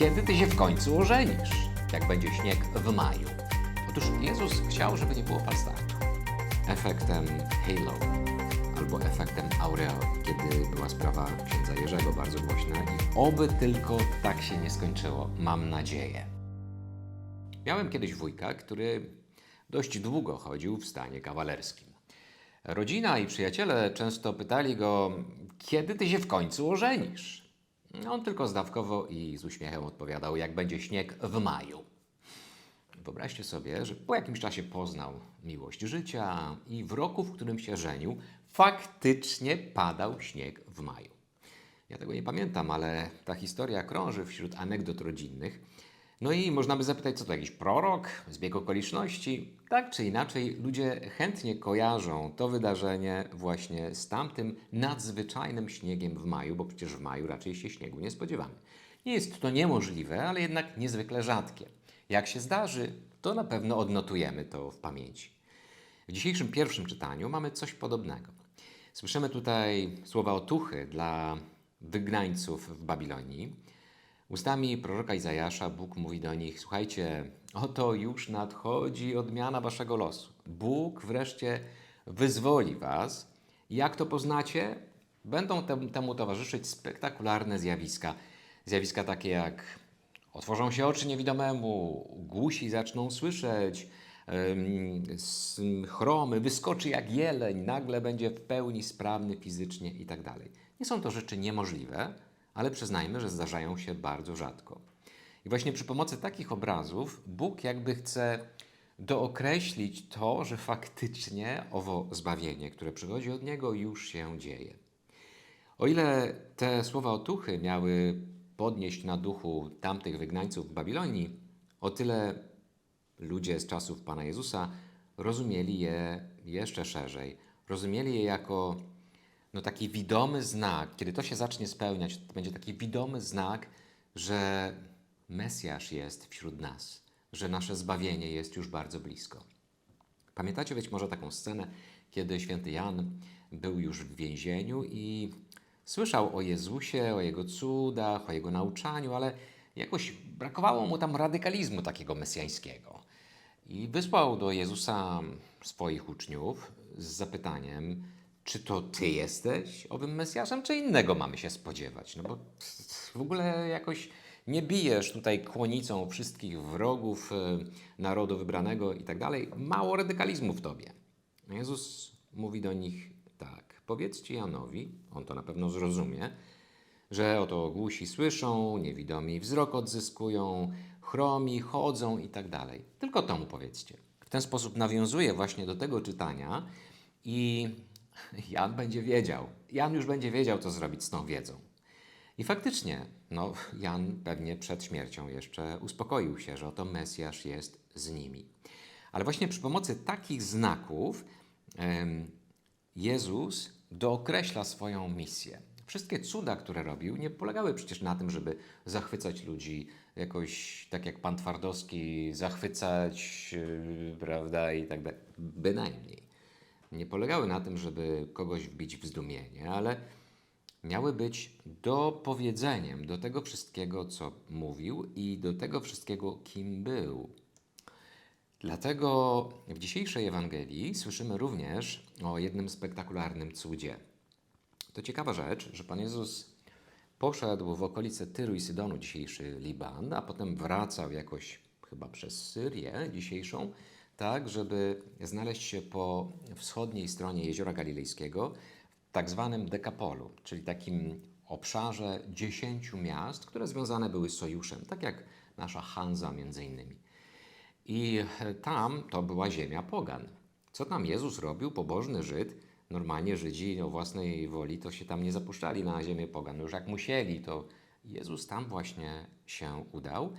kiedy ty się w końcu ożenisz? Jak będzie śnieg w maju. Otóż Jezus chciał, żeby nie było falstartu. Efektem halo albo efektem aureoli, kiedy była sprawa księdza Jerzego bardzo głośna i oby tylko tak się nie skończyło, mam nadzieję. Miałem kiedyś wujka, który dość długo chodził w stanie kawalerskim. Rodzina i przyjaciele często pytali go, kiedy ty się w końcu ożenisz? On tylko zdawkowo i z uśmiechem odpowiadał, jak będzie śnieg w maju. Wyobraźcie sobie, że po jakimś czasie poznał miłość życia i w roku, w którym się żenił, faktycznie padał śnieg w maju. Ja tego nie pamiętam, ale ta historia krąży wśród anegdot rodzinnych. No i można by zapytać, co to jakiś prorok, zbieg okoliczności? Tak czy inaczej, ludzie chętnie kojarzą to wydarzenie właśnie z tamtym nadzwyczajnym śniegiem w maju, bo przecież w maju raczej się śniegu nie spodziewamy. Nie jest to niemożliwe, ale jednak niezwykle rzadkie. Jak się zdarzy, to na pewno odnotujemy to w pamięci. W dzisiejszym pierwszym czytaniu mamy coś podobnego. Słyszymy tutaj słowa otuchy dla wygnańców w Babilonii. Ustami proroka Izajasza Bóg mówi do nich: Słuchajcie, oto już nadchodzi odmiana waszego losu. Bóg wreszcie wyzwoli was. Jak to poznacie? Będą tem- temu towarzyszyć spektakularne zjawiska. Zjawiska takie jak otworzą się oczy niewidomemu, głusi zaczną słyszeć, chromy wyskoczy jak jeleń, nagle będzie w pełni sprawny fizycznie i tak. Nie są to rzeczy niemożliwe, ale przyznajmy, że zdarzają się bardzo rzadko. I właśnie przy pomocy takich obrazów Bóg jakby chce dookreślić to, że faktycznie owo zbawienie, które przychodzi od Niego, już się dzieje. O ile te słowa otuchy miały podnieść na duchu tamtych wygnańców w Babilonii, o tyle ludzie z czasów Pana Jezusa rozumieli je jeszcze szerzej. Rozumieli je jako no, taki widomy znak, kiedy to się zacznie spełniać, to będzie taki widomy znak, że Mesjasz jest wśród nas, że nasze zbawienie jest już bardzo blisko. Pamiętacie być może taką scenę, kiedy święty Jan był już w więzieniu i słyszał o Jezusie, o Jego cudach, o Jego nauczaniu, ale jakoś brakowało mu tam radykalizmu takiego mesjańskiego. I wysłał do Jezusa swoich uczniów z zapytaniem, czy to Ty jesteś owym Mesjaszem, czy innego mamy się spodziewać? No bo w ogóle jakoś nie bijesz tutaj kłonicą wszystkich wrogów e, narodu wybranego i tak dalej. Mało radykalizmu w Tobie. Jezus mówi do nich tak, powiedzcie Janowi, on to na pewno zrozumie, że oto głusi słyszą, niewidomi wzrok odzyskują, chromi chodzą i tak dalej. Tylko to mu powiedzcie. W ten sposób nawiązuje właśnie do tego czytania i Jan będzie wiedział. Jan już będzie wiedział, co zrobić z tą wiedzą. I faktycznie, no, Jan pewnie przed śmiercią jeszcze uspokoił się, że oto Mesjasz jest z nimi. Ale właśnie przy pomocy takich znaków Jezus dookreśla swoją misję. Wszystkie cuda, które robił, nie polegały przecież na tym, żeby zachwycać ludzi jakoś tak jak pan Twardowski, zachwycać, yy, prawda, i tak dalej. Bynajmniej. Nie polegały na tym, żeby kogoś wbić w zdumienie, ale miały być dopowiedzeniem do tego wszystkiego, co mówił i do tego wszystkiego, kim był. Dlatego w dzisiejszej Ewangelii słyszymy również o jednym spektakularnym cudzie. To ciekawa rzecz, że Pan Jezus poszedł w okolice Tyru i Sydonu, dzisiejszy Liban, a potem wracał jakoś chyba przez Syrię dzisiejszą, tak, żeby znaleźć się po wschodniej stronie Jeziora Galilejskiego, w tak zwanym Dekapolu, czyli takim obszarze dziesięciu miast, które związane były z sojuszem, tak jak nasza Hanza między innymi. I tam to była ziemia pogan. Co tam Jezus robił, pobożny Żyd? Normalnie Żydzi o własnej woli to się tam nie zapuszczali na ziemię pogan. No Już jak musieli, to Jezus tam właśnie się udał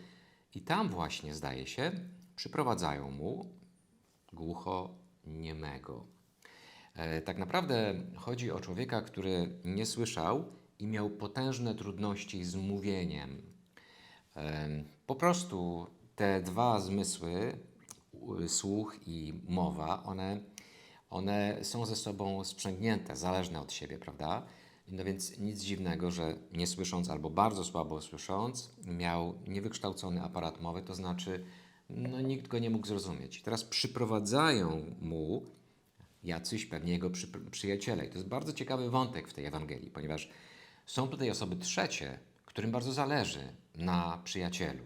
i tam właśnie, zdaje się, przyprowadzają mu głucho niemego. E, Tak naprawdę chodzi o człowieka, który nie słyszał i miał potężne trudności z mówieniem. Em, Po prostu te dwa zmysły, słuch i mowa, one, one są ze sobą sprzęgnięte, zależne od siebie, prawda? No więc nic dziwnego, że nie słysząc albo bardzo słabo słysząc, miał niewykształcony aparat mowy, to znaczy no, nikt go nie mógł zrozumieć. Teraz przyprowadzają mu jacyś pewnie jego przy, przyjaciele. I to jest bardzo ciekawy wątek w tej Ewangelii, ponieważ są tutaj osoby trzecie, którym bardzo zależy na przyjacielu.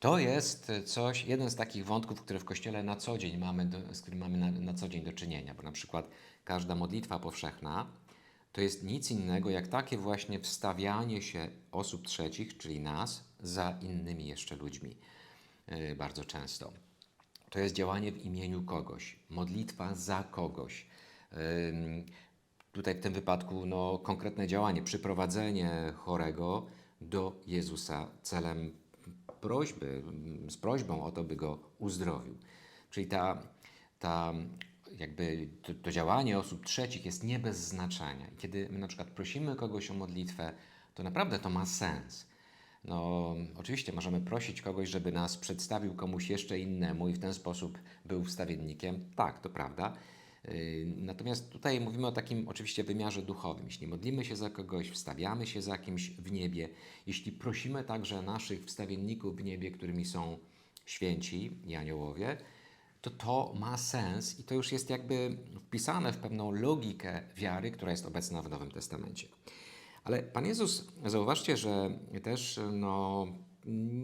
To jest coś, jeden z takich wątków, które w Kościele na co dzień mamy, do, z którym mamy na, na co dzień do czynienia, bo na przykład każda modlitwa powszechna to jest nic innego jak takie właśnie wstawianie się osób trzecich, czyli nas, za innymi jeszcze ludźmi bardzo często. To jest działanie w imieniu kogoś, modlitwa za kogoś. Tutaj w tym wypadku no, konkretne działanie, przyprowadzenie chorego do Jezusa celem prośby, z prośbą o to, by go uzdrowił. Czyli ta, ta jakby to, to działanie osób trzecich jest nie bez znaczenia. Kiedy my na przykład prosimy kogoś o modlitwę, to naprawdę to ma sens. No, oczywiście możemy prosić kogoś, żeby nas przedstawił komuś jeszcze innemu i w ten sposób był wstawiennikiem. Tak, to prawda. Yy, Natomiast tutaj mówimy o takim oczywiście wymiarze duchowym. Jeśli modlimy się za kogoś, wstawiamy się za kimś w niebie, jeśli prosimy także naszych wstawienników w niebie, którymi są święci i aniołowie, to to ma sens i to już jest jakby wpisane w pewną logikę wiary, która jest obecna w Nowym Testamencie. Ale Pan Jezus, zauważcie, że też no,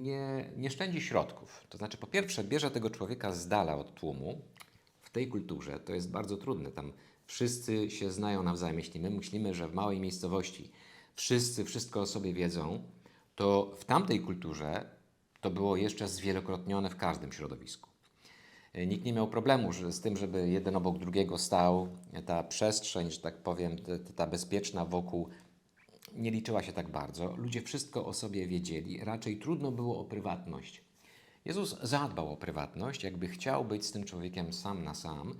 nie, nie szczędzi środków. To znaczy, po pierwsze, bierze tego człowieka z dala od tłumu. W tej kulturze to jest bardzo trudne. Tam wszyscy się znają nawzajem. Jeśli my myślimy, że w małej miejscowości wszyscy wszystko o sobie wiedzą, to w tamtej kulturze to było jeszcze zwielokrotnione w każdym środowisku. Nikt nie miał problemu z tym, żeby jeden obok drugiego stał. Ta przestrzeń, że tak powiem, ta bezpieczna wokół nie liczyła się tak bardzo. Ludzie wszystko o sobie wiedzieli, raczej trudno było o prywatność. Jezus zadbał o prywatność, jakby chciał być z tym człowiekiem sam na sam.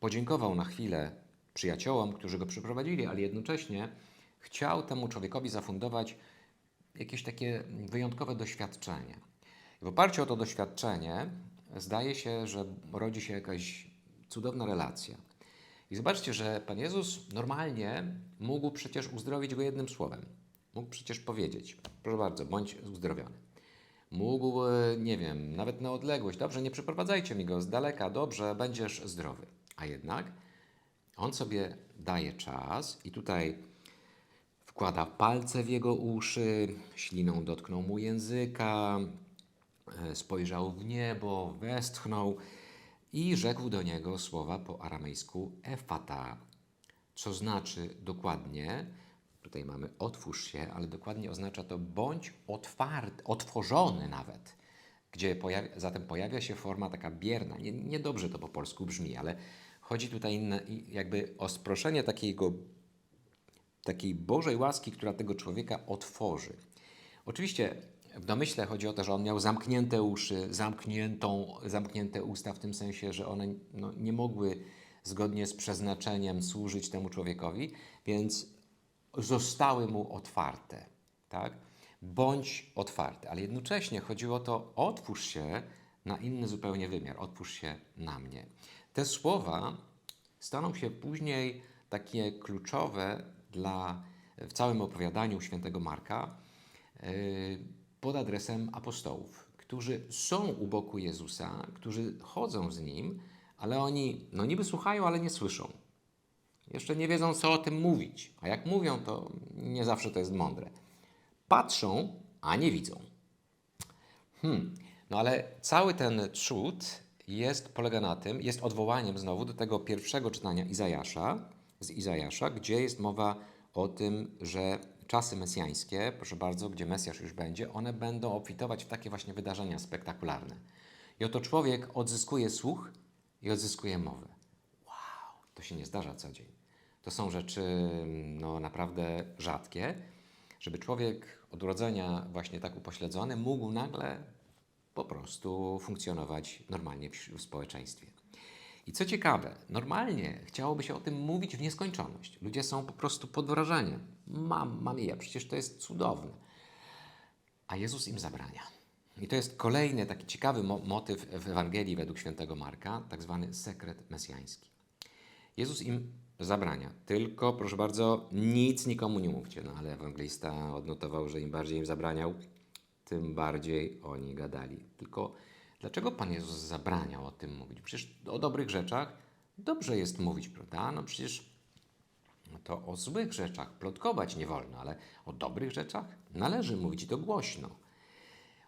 Podziękował na chwilę przyjaciołom, którzy go przyprowadzili, ale jednocześnie chciał temu człowiekowi zafundować jakieś takie wyjątkowe doświadczenie. W oparciu o to doświadczenie zdaje się, że rodzi się jakaś cudowna relacja. I zobaczcie, że Pan Jezus normalnie mógł przecież uzdrowić go jednym słowem. Mógł przecież powiedzieć: Proszę bardzo, bądź uzdrowiony. Mógł, e, nie wiem, nawet na odległość: Dobrze, nie przyprowadzajcie mi go z daleka, dobrze, będziesz zdrowy. A jednak on sobie daje czas i tutaj wkłada palce w jego uszy, śliną dotknął mu języka, e, spojrzał w niebo, westchnął i rzekł do niego słowa po aramejsku efata, co znaczy dokładnie, tutaj mamy otwórz się, ale dokładnie oznacza to bądź otwarty, otworzony nawet, gdzie pojawia, zatem pojawia się forma taka bierna. Nie, niedobrze to po polsku brzmi, ale chodzi tutaj inne, jakby o sproszenie takiego, takiej Bożej łaski, która tego człowieka otworzy. Oczywiście w domyśle chodzi o to, że on miał zamknięte uszy, zamkniętą, zamknięte usta, w tym sensie, że one no, nie mogły zgodnie z przeznaczeniem służyć temu człowiekowi, więc zostały mu otwarte. Tak? Bądź otwarty, ale jednocześnie chodziło o to, otwórz się na inny zupełnie wymiar, otwórz się na mnie. Te słowa staną się później takie kluczowe dla w całym opowiadaniu świętego Marka. Yy, pod adresem apostołów, którzy są u boku Jezusa, którzy chodzą z Nim, ale oni, no niby słuchają, ale nie słyszą. Jeszcze nie wiedzą, co o tym mówić. A jak mówią, to nie zawsze to jest mądre. Patrzą, a nie widzą. Hmm. No ale cały ten cud jest, polega na tym, jest odwołaniem znowu do tego pierwszego czytania Izajasza, z Izajasza, gdzie jest mowa o tym, że czasy mesjańskie, proszę bardzo, gdzie Mesjasz już będzie, one będą obfitować w takie właśnie wydarzenia spektakularne. I oto człowiek odzyskuje słuch i odzyskuje mowę. Wow, to się nie zdarza co dzień. To są rzeczy no, naprawdę rzadkie, żeby człowiek od urodzenia właśnie tak upośledzony mógł nagle po prostu funkcjonować normalnie w, w społeczeństwie. I co ciekawe, normalnie chciałoby się o tym mówić w nieskończoność. Ludzie są po prostu pod wrażeniem. Mam, mam ja, przecież to jest cudowne. A Jezus im zabrania. I to jest kolejny taki ciekawy mo motyw w Ewangelii według świętego Marka, tak zwany sekret mesjański. Jezus im zabrania. Tylko, proszę bardzo, nic nikomu nie mówcie. No ale ewangelista odnotował, że im bardziej im zabraniał, tym bardziej oni gadali. Tylko dlaczego Pan Jezus zabraniał o tym mówić? Przecież o dobrych rzeczach dobrze jest mówić, prawda? No przecież to o złych rzeczach plotkować nie wolno, ale o dobrych rzeczach należy mówić i to głośno.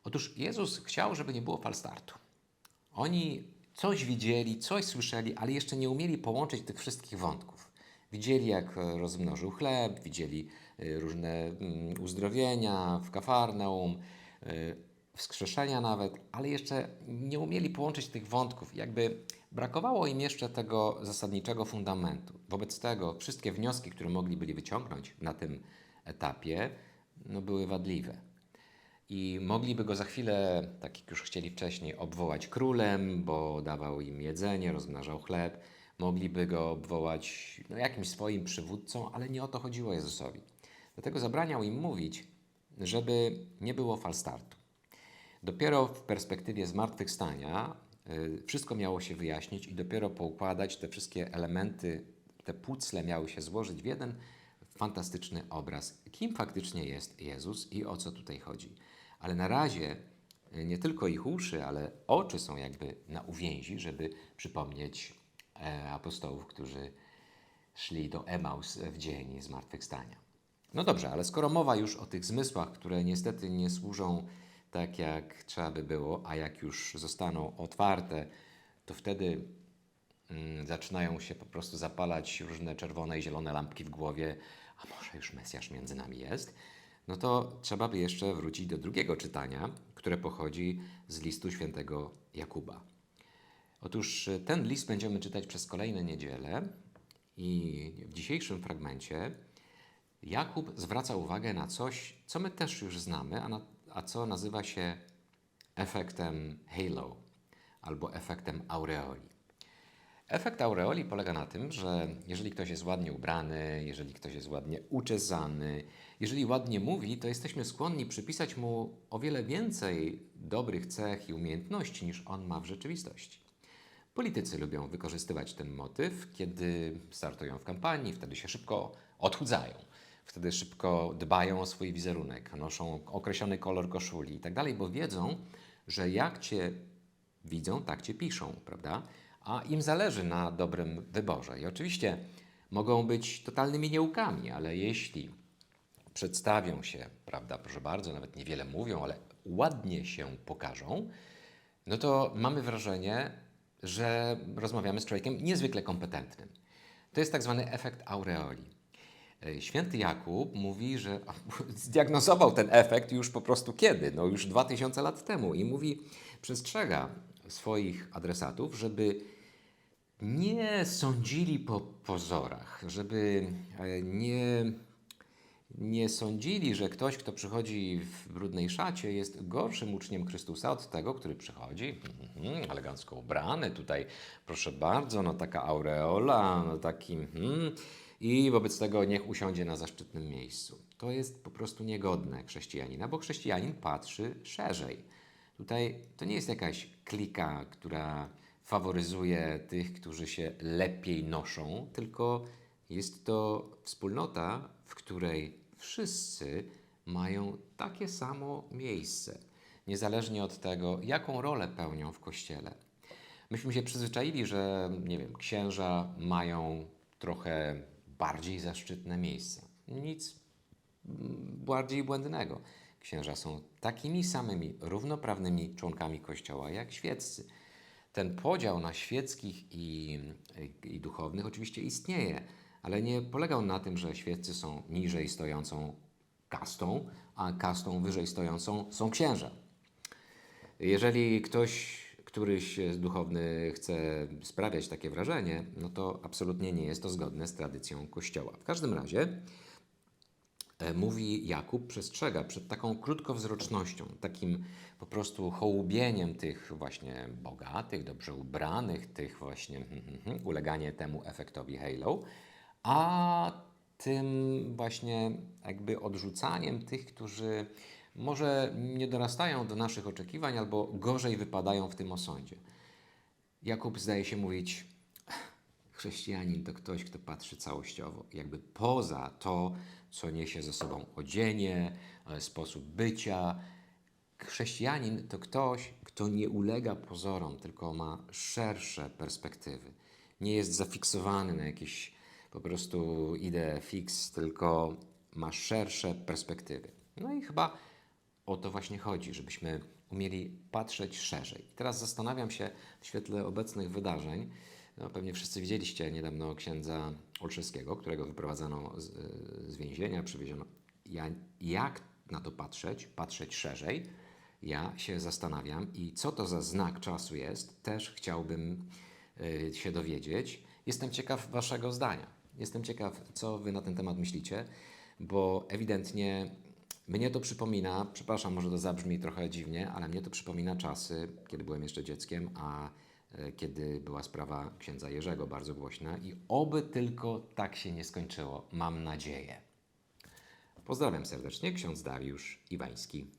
Otóż Jezus chciał, żeby nie było falstartu. Oni coś widzieli, coś słyszeli, ale jeszcze nie umieli połączyć tych wszystkich wątków. Widzieli, jak rozmnożył chleb, widzieli e, różne mm, uzdrowienia w Kafarnaum, e, wskrzeszenia nawet, ale jeszcze nie umieli połączyć tych wątków. Jakby brakowało im jeszcze tego zasadniczego fundamentu. Wobec tego wszystkie wnioski, które mogli byli wyciągnąć na tym etapie, no, były wadliwe. I mogliby go za chwilę, tak jak już chcieli wcześniej, obwołać królem, bo dawał im jedzenie, rozmnażał chleb. Mogliby go obwołać no, jakimś swoim przywódcą, ale nie o to chodziło Jezusowi. Dlatego zabraniał im mówić, żeby nie było falstartu. Dopiero w perspektywie zmartwychwstania y, wszystko miało się wyjaśnić i dopiero poukładać te wszystkie elementy, te pucle miały się złożyć w jeden fantastyczny obraz, kim faktycznie jest Jezus i o co tutaj chodzi. Ale na razie y, nie tylko ich uszy, ale oczy są jakby na uwięzi, żeby przypomnieć e, apostołów, którzy szli do Emaus w dzień zmartwychwstania. No dobrze, ale skoro mowa już o tych zmysłach, które niestety nie służą tak, jak trzeba by było, a jak już zostaną otwarte, to wtedy mm, zaczynają się po prostu zapalać różne czerwone i zielone lampki w głowie, a może już Mesjasz między nami jest, no to trzeba by jeszcze wrócić do drugiego czytania, które pochodzi z listu świętego Jakuba. Otóż e, ten list będziemy czytać przez kolejne niedziele i w dzisiejszym fragmencie Jakub zwraca uwagę na coś, co my też już znamy, a, na, a co nazywa się efektem halo albo efektem aureoli. Efekt aureoli polega na tym, że jeżeli ktoś jest ładnie ubrany, jeżeli ktoś jest ładnie uczesany, jeżeli ładnie mówi, to jesteśmy skłonni przypisać mu o wiele więcej dobrych cech i umiejętności niż on ma w rzeczywistości. Politycy lubią wykorzystywać ten motyw, kiedy startują w kampanii, wtedy się szybko odchudzają, wtedy szybko dbają o swój wizerunek, noszą określony kolor koszuli i tak dalej, bo wiedzą, że jak cię widzą, tak cię piszą, prawda? A im zależy na dobrym wyborze. I oczywiście mogą być totalnymi nieukami, ale jeśli przedstawią się, prawda, proszę bardzo, nawet niewiele mówią, ale ładnie się pokażą, no to mamy wrażenie, że rozmawiamy z człowiekiem niezwykle kompetentnym. To jest tak zwany efekt aureoli. E, Święty Jakub mówi, że zdiagnozował ten efekt już po prostu kiedy? No już 2000 lat temu. I mówi, przestrzega swoich adresatów, żeby nie sądzili po pozorach, żeby e, nie, nie sądzili, że ktoś, kto przychodzi w brudnej szacie, jest gorszym uczniem Chrystusa od tego, który przychodzi. Mhm, elegancko ubrany, tutaj. Proszę bardzo, no taka aureola, no taki mhm, i wobec tego niech usiądzie na zaszczytnym miejscu. To jest po prostu niegodne chrześcijanina, bo chrześcijanin patrzy szerzej. Tutaj to nie jest jakaś klika, która faworyzuje tych, którzy się lepiej noszą, tylko jest to wspólnota, w której wszyscy mają takie samo miejsce, niezależnie od tego, jaką rolę pełnią w kościele. Myśmy się przyzwyczaili, że nie wiem, księża mają trochę bardziej zaszczytne miejsca. Nic bardziej błędnego. Księża są takimi samymi, równoprawnymi członkami Kościoła jak świeccy. Ten podział na świeckich i, i duchownych oczywiście istnieje, ale nie polegał na tym, że świeccy są niżej stojącą kastą, a kastą wyżej stojącą są księża. Jeżeli ktoś, któryś duchowny chce sprawiać takie wrażenie, no to absolutnie nie jest to zgodne z tradycją Kościoła. W każdym razie e, mówi Jakub, przestrzega przed taką krótkowzrocznością, takim po prostu hołubieniem tych właśnie bogatych, dobrze ubranych, tych właśnie hmm, hmm, hmm, uleganie temu efektowi halo, a tym właśnie jakby odrzucaniem tych, którzy może nie dorastają do naszych oczekiwań albo gorzej wypadają w tym osądzie. Jakub zdaje się mówić: Chrześcijanin to ktoś, kto patrzy całościowo, jakby poza to, co niesie ze sobą odzienie, e, sposób bycia. Chrześcijanin to ktoś, kto nie ulega pozorom, tylko ma szersze perspektywy. Nie jest zafiksowany na jakieś po prostu idee fix, tylko ma szersze perspektywy. No i chyba o to właśnie chodzi, żebyśmy umieli patrzeć szerzej. Teraz zastanawiam się w świetle obecnych wydarzeń. No, pewnie wszyscy widzieliście niedawno księdza Olszewskiego, którego wyprowadzano z, z więzienia, przywieziono. Ja, jak na to patrzeć, patrzeć szerzej? Ja się zastanawiam i co to za znak czasu jest, też chciałbym y, się dowiedzieć. Jestem ciekaw Waszego zdania. Jestem ciekaw, co Wy na ten temat myślicie, bo ewidentnie mnie to przypomina, przepraszam, może to zabrzmi trochę dziwnie, ale mnie to przypomina czasy, kiedy byłem jeszcze dzieckiem, a e, kiedy była sprawa księdza Jerzego bardzo głośna i oby tylko tak się nie skończyło, mam nadzieję. Pozdrawiam serdecznie, ksiądz Dariusz Iwański.